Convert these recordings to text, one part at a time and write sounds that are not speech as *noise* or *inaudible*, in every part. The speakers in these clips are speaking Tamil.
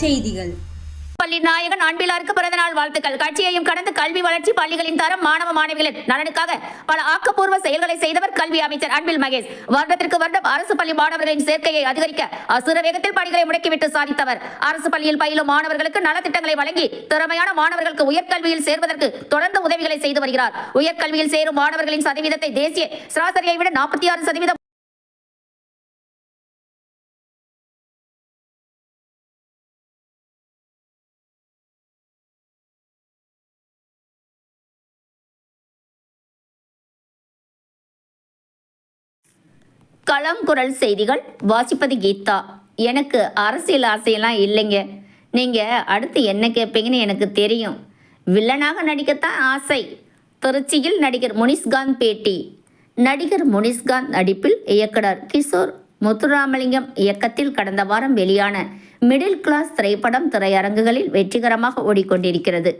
செய்திகள். பள்ளி நாயகன் அன்பிலாருக்கு பிறந்தநாள் வாழ்த்துக்கள். கட்சியையும் கடந்து கல்வி வளர்ச்சி பள்ளிகளின் தரம் மாணவ மாணவிகளின் நலனுக்காக பல ஆக்கப்பூர்வ செயல்களை செய்தவர் கல்வி அமைச்சர் அன்பில் மகேஷ். வருடத்திற்கு வருடம் அரசு பள்ளி மாணவர்களின் சேர்க்கையை அதிகரிக்க அசுர வேகத்தில் பணிகளை முடக்கிவிட்டு சாதித்தவர். அரசு பள்ளியில் பயிலும் மாணவர்களுக்கு நலத்திட்டங்களை வழங்கி திறமையான மாணவர்களுக்கு உயர்கல்வியில் சேர்வதற்கு தொடர்ந்து உதவிகளை செய்து வருகிறார். உயர்கல்வியில் சேரும் மாணவர்களின் சதவீதத்தை தேசிய சராசரியை விட நாற்பத்தி ஆறு சதவீதம் களம் குரல் செய்திகள் வாசிப்பது கீதா. எனக்கு அரசியல் ஆசையெல்லாம் இல்லைங்க. நீங்கள் அடுத்து என்ன கேட்பீங்கன்னு எனக்கு தெரியும். வில்லனாக நடிக்கத்தான் ஆசை. திருச்சியில் நடிகர் முனிஸ்காந்த் பேட்டி. நடிகர் முனிஸ்காந்த் நடிப்பில் இயக்குனர் கிஷோர் முத்துராமலிங்கம் இயக்கத்தில் கடந்த வாரம் வெளியான மிடில் கிளாஸ் திரைப்படம் திரையரங்குகளில் வெற்றிகரமாக ஓடிக்கொண்டிருக்கிறது.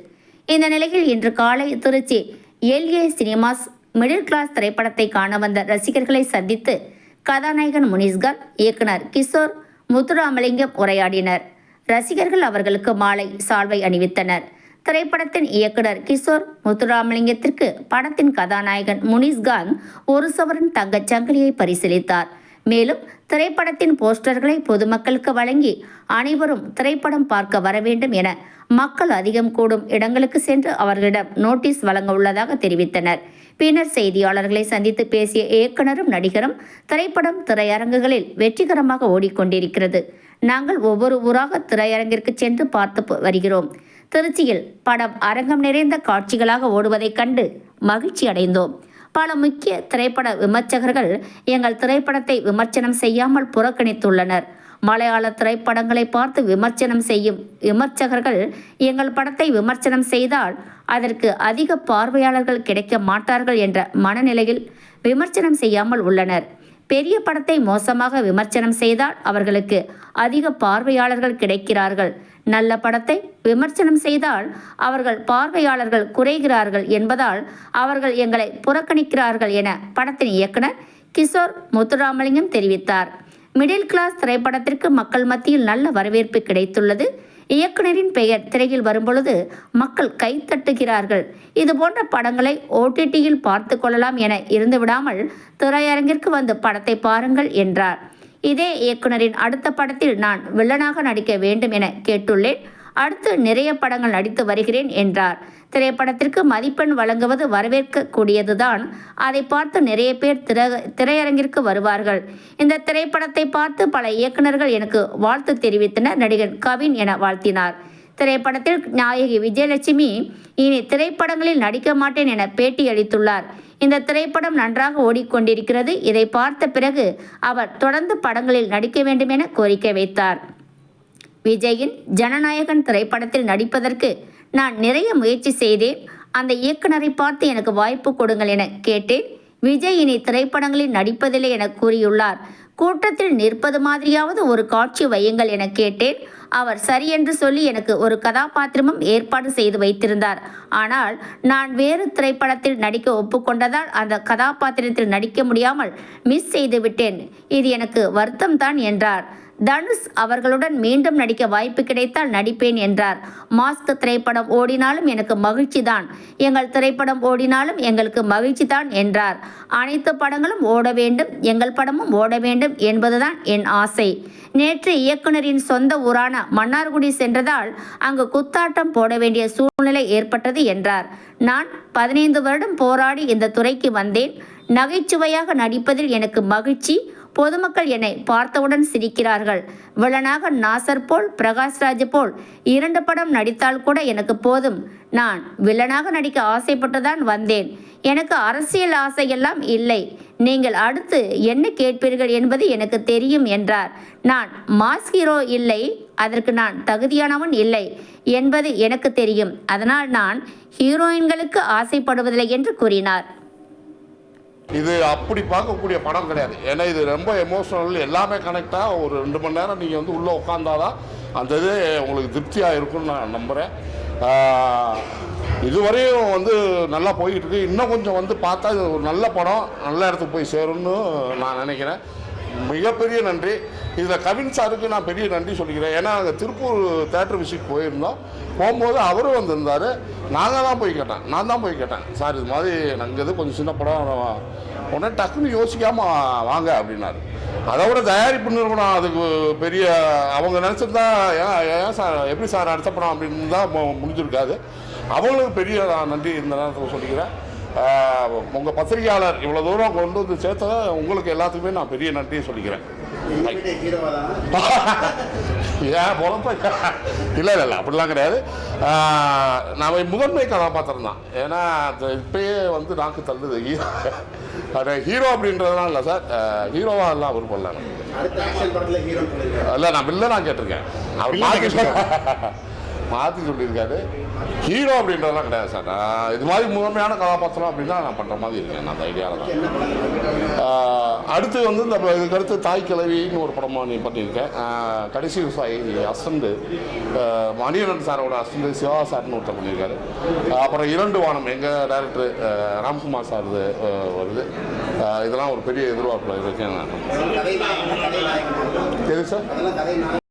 இந்த நிலையில் இன்று காலை Trichy LA cinemas middle class திரைப்படத்தை காண வந்த ரசிகர்களை சந்தித்து கதாநாயகன் முனிஸ்காந்த் இயக்குனர் கிஷோர் முத்துராமலிங்கம் உரையாடினர். ரசிகர்கள் அவர்களுக்கு மாலை சால்வை அணிவித்தனர். திரைப்படத்தின் இயக்குனர் கிஷோர் முத்துராமலிங்கத்திற்கு படத்தின் கதாநாயகன் முனிஸ்கான் ஒரு சவரன் தங்கச் சங்கிலியை பரிசீலித்தார். மேலும் திரைப்படத்தின் போஸ்டர்களை பொதுமக்களுக்கு வழங்கி அனைவரும் திரைப்படம் பார்க்க வர வேண்டும் என மக்கள் அதிகம் கூடும் இடங்களுக்கு சென்று அவர்களிடம் நோட்டீஸ் வழங்க உள்ளதாக தெரிவித்தனர். பின்னர் செய்தியாளர்களை சந்தித்து பேசிய இயக்குனரும் நடிகரும் திரைப்படம் திரையரங்குகளில் வெற்றிகரமாக ஓடிக்கொண்டிருக்கிறது. நாங்கள் ஒவ்வொரு ஊராக திரையரங்கிற்கு சென்று பார்த்து வருகிறோம். திருச்சியில் படம் அரங்கம் நிறைந்த காட்சிகளாக ஓடுவதைக் கண்டு மகிழ்ச்சி அடைந்தோம் பல முக்கிய திரைப்பட விமர்சகர்கள் எங்கள் திரைப்படத்தை விமர்சனம் செய்யாமல் புறக்கணித்துள்ளனர். மலையாள திரைப்படங்களை பார்த்து விமர்சனம் செய்யும் விமர்சகர்கள் எங்கள் படத்தை விமர்சனம் செய்தால் அதற்கு அதிக பார்வையாளர்கள் கிடைக்க மாட்டார்கள் என்ற மனநிலையில் விமர்சனம் செய்யாமல் உள்ளனர். பெரிய படத்தை மோசமாக விமர்சனம் செய்தால் அவர்களுக்கு அதிக பார்வையாளர்கள் கிடைக்கிறார்கள். நல்ல படத்தை விமர்சனம் செய்தால் அவர்கள் பார்வையாளர்கள் குறைகிறார்கள் என்பதால் அவர்கள் எங்களை புறக்கணிக்கிறார்கள் என படத்தின் இயக்குனர் கிஷோர் முத்துராமலிங்கம் தெரிவித்தார். மிடில் கிளாஸ் திரைப்படத்திற்கு மக்கள் மத்தியில் நல்ல வரவேற்பு கிடைத்துள்ளது. இயக்குனரின் பெயர் திரையில் வரும்பொழுது மக்கள் கைத்தட்டுகிறார்கள் இது போன்ற படங்களை ஓடிடியில் பார்த்து கொள்ளலாம் என இருந்துவிடாமல் திரையரங்கிற்கு வந்து படத்தை பாருங்கள் என்றார். இதே இயக்குனரின் அடுத்த படத்தில் நான் வில்லனாக நடிக்க வேண்டும் என கேட்டுள்ளேன். அடுத்து நிறைய படங்கள் நடித்து வருகிறேன் என்றார். திரைப்படத்திற்கு மதிப்பெண் வழங்குவது வரவேற்கக்கூடியதுதான். அதை பார்த்து நிறைய பேர் திரை திரையரங்கிற்கு வருவார்கள். இந்த திரைப்படத்தை பார்த்து பல இயக்குனர்கள் எனக்கு வாழ்த்து தெரிவித்தனர். நடிகர் கவின் என வாழ்த்தினார். திரைப்படத்தில் நாயகி விஜயலட்சுமி இனி திரைப்படங்களில் நடிக்க மாட்டேன் என பேட்டி அளித்துள்ளார். இந்த திரைப்படம் நன்றாக ஓடிக்கொண்டிருக்கிறது. இதை பார்த்த பிறகு அவர் தொடர்ந்து படங்களில் நடிக்க வேண்டும் என கோரிக்கை வைத்தார். விஜயின் ஜனநாயகன் திரைப்படத்தில் நடிப்பதற்கு நான் நிறைய முயற்சி செய்தேன். அந்த இயக்குனரை பார்த்து எனக்கு வாய்ப்பு கொடுங்கள் என கேட்டேன். விஜய் இனி திரைப்படங்களில் நடிப்பதில்லை என கூறியுள்ளார். கூட்டத்தில் நிற்பது மாதிரியாவது ஒரு காட்சி வையுங்கள் என கேட்டேன். அவர் சரியென்று சொல்லி எனக்கு ஒரு கதாபாத்திரமும் ஏற்பாடு செய்து வைத்திருந்தார். ஆனால் நான் வேறு திரைப்படத்தில் நடிக்க ஒப்புக்கொண்டதால் அந்த கதாபாத்திரத்தில் நடிக்க முடியாமல் மிஸ் செய்து விட்டேன். இது எனக்கு வருத்தம் தான் என்றார். தனுஷ் அவர்களுடன் மீண்டும் நடிக்க வாய்ப்பு கிடைத்தால் நடிப்பேன் என்றார். மாஸ்க் திரைப்படம் ஓடினாலும் எனக்கு மகிழ்ச்சி தான் எங்கள் திரைப்படம் ஓடினாலும் எங்களுக்கு மகிழ்ச்சி தான் என்றார். அனைத்து படங்களும் ஓட வேண்டும் எங்கள் படமும் ஓட வேண்டும் என்பதுதான் என் ஆசை. நேற்று இயக்குனரின் சொந்த ஊரான மன்னார்குடி சென்றதால் அங்கு குத்தாட்டம் போட வேண்டிய சூழ்நிலை ஏற்பட்டது என்றார். நான் பதினைந்து வருடம் போராடி இந்த துறைக்கு வந்தேன். நகைச்சுவையாக நடிப்பதில் எனக்கு மகிழ்ச்சி பொதுமக்கள் என்னை பார்த்தவுடன் சிரிக்கிறார்கள். வில்லனாக நாசர் போல் பிரகாஷ்ராஜ் போல் இரண்டு படம் நடித்தால் கூட எனக்கு போதும். நான் வில்லனாக நடிக்க ஆசைப்பட்டுதான் வந்தேன். எனக்கு அரசியல் ஆசையெல்லாம் இல்லை. நீங்கள் அடுத்து என்ன கேட்பீர்கள் என்பது எனக்கு தெரியும் என்றார். நான் மாஸ் ஹீரோ இல்லை அதற்கு நான் தகுதியானவன் இல்லை என்பது எனக்கு தெரியும். அதனால் நான் ஹீரோயின்களுக்கு ஆசைப்படுவதில்லை என்று கூறினார். இது அப்படி பார்க்கக்கூடிய படம் கிடையாது. ஏன்னா இது ரொம்ப எமோஷனல் எல்லாமே கனெக்டாக ஒரு ரெண்டு மணி நேரம் நீங்கள் வந்து உள்ளே உட்காந்தாதான் அந்த இது உங்களுக்கு திருப்தியாக இருக்கும்னு நான் நம்புகிறேன் இதுவரையும் வந்து நல்லா போயிட்டு இருக்கு இன்னும் கொஞ்சம் வந்து பார்த்தா இது ஒரு நல்ல படம் நல்ல இடத்துக்கு போய் சேரும்னு நான் நினைக்கிறேன். மிகப்பெரிய நன்றி. இதில் கவின் சாருக்கு நான் பெரிய நன்றி சொல்லிக்கிறேன். ஏன்னா அங்கே திருப்பூர் தேட்டர் விசிட் போயிருந்தோம். போகும்போது அவரும் வந்திருந்தார். நாங்கள் தான் போய் கேட்டேன். நான் தான் போய் கேட்டேன். சார் இது மாதிரி நாங்கள் இது கொஞ்சம் சின்ன படம் உடனே டக்குன்னு யோசிக்காமல் வாங்க அப்படின்னாரு. அதை விட தயாரிப்பு நிறுவனம் அதுக்கு பெரிய அவங்க நினச்சிருந்தா ஏன் ஏன் சார் எப்படி சார் அடுத்த படம் அப்படின்னு தான் முடிஞ்சிருக்காது. அவங்களுக்கு பெரிய நான் நன்றி இந்த நேரத்தில் சொல்லிக்கிறேன். உங்கள் பத்திரிகையாளர் இவ்வளோ தூரம் கொண்டு வந்து சேர்த்ததை உங்களுக்கு எல்லாத்துக்குமே நான் பெரிய நன்றியை சொல்லிக்கிறேன். *laughs* ஏன் பொழப்ப? இல்லை இல்லை இல்லை அப்படிலாம் கிடையாது. நான் முதன்மை கதாபாத்திரம் தான். ஏன்னா இப்பயே வந்து நாக்கு தள்ளுது. ஹீரோ அது ஹீரோ அப்படின்றதுலாம் இல்லை சார். ஹீரோவாக எல்லாம் ஹீரோ சொல்லிருக்காரு. இல்லை நான் வில்லனா கேட்டிருக்கேன். அவர் மாற்றி சொல்லியிருக்காரு. ஹீரோ அப்படின்றதெல்லாம் கிடையாது சார். நான் இது மாதிரி முதன்மையான கதாபாத்திரம் அப்படின்னா நான் பண்ணுற மாதிரி இருக்கேன். நான் அந்த ஐடியாவில் தான். அடுத்து வந்து இந்த இதுக்கு அடுத்து தாய் கிழவின்னு ஒரு படமாக நீ பண்ணியிருக்கேன். கடைசி விவசாயி அசண்டு மணியனன் சாரோட அசண்டு சிவா சார்னு ஒருத்தர் பண்ணியிருக்காரு. அப்புறம் இரண்டு வானம் எங்கள் டேரக்டர் ராம்குமார் சார் வருது. இதெல்லாம் ஒரு பெரிய எதிர்பார்ப்பில் இருக்கேன் நான். எது சார்